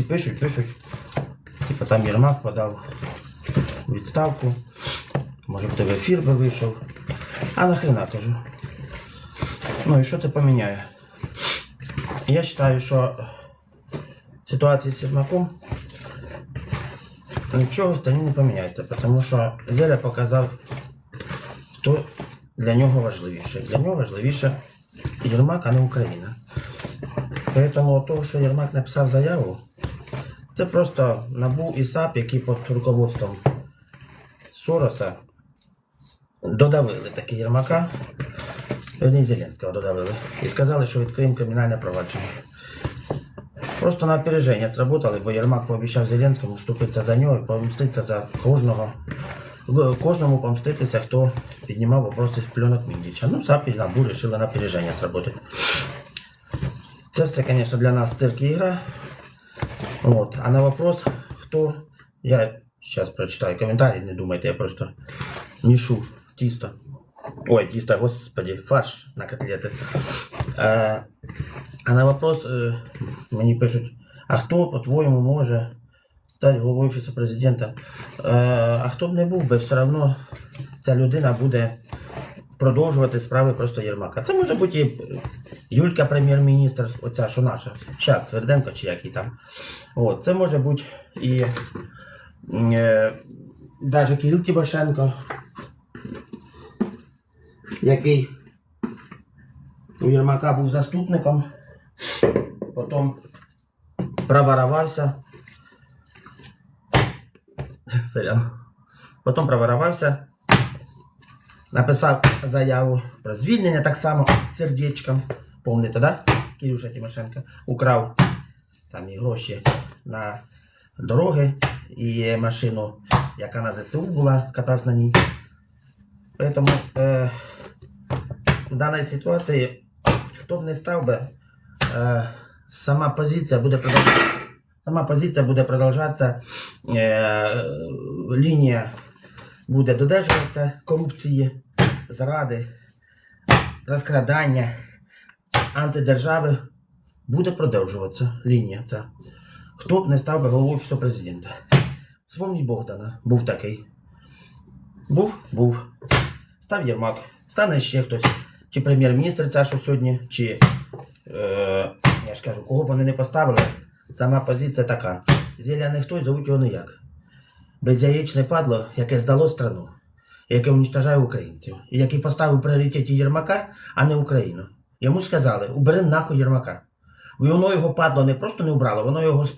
всі пишуть, пишуть. Типа там Єрмак подав відставку. Може б тебе ефір би вийшов. А нахрена кажу. Ну і що це поміняє? Я вважаю, що ситуація з Єрмаком нічого в стані не поміняється, тому що Зеля показав, хто для нього важливіше. Для нього важливіше Єрмак, а не Україна. Тому того, що Єрмак написав заяву, це просто НАБУ і САП, які під руководством Сороса додавили таки Єрмака, верні Зеленського додавили, і сказали, що відкриємо кримінальне провадження. Просто на опереження сработали, бо Єрмак пообіцяв Зеленському вступитися за нього і помститися за кожного, кожному помститися, хто піднімав вопроси пленок Міндіча. Ну, САП і НАБУ вирішили на опереження сработати. Це все, конечно, для нас цирк і ігра. Вот. А на вопрос, кто... Я сейчас прочитаю комментарий, не думайте, я просто нешу тісто. Ой, тісто, господи, фарш на котлети. А, а на вопрос е, мені пишуть, а хто, по-твоєму, може стати головою Офісу президента? Е, а хто б не був би, все одно ця людина буде продовжувати справи просто Єрмака. Це може бути і Юлька прем'єр-міністр, оця що наша, зараз Сверденко чи який там. От, це може бути і е, навіть Кирил Тимошенко, який у Єрмака був заступником, потім проворовався. Потім проворовався, написав заяву про звільнення так само сердечком. Помните, да? Кирюша Тимошенко украв там і гроші на дороги і машину, яка на ЗСУ була, катався на ній. Поэтому е, в даній ситуації, хто б не став би, е, сама позиція буде продовжуватися. Сама позиція буде продовжатися, е, лінія буде додержуватися корупції, зради, розкрадання, антидержави. Буде продовжуватися лінія ця. Хто б не став би головою Офісу президента? Вспомніть Богдана, був такий. Був? Був. Став Єрмак, стане ще хтось. Чи прем'єр-міністр ця, що сьогодні, чи е, я ж кажу, кого б вони не поставили, сама позиція така. Зілля не хтось, зовуть його ніяк. Безяєчне падло, яке здало страну, яке уничтожає українців, і який поставив в пріоритеті Єрмака, а не Україну. Йому сказали, убери нахуй Єрмака. Воно його падло не просто не убрало, воно його спасло.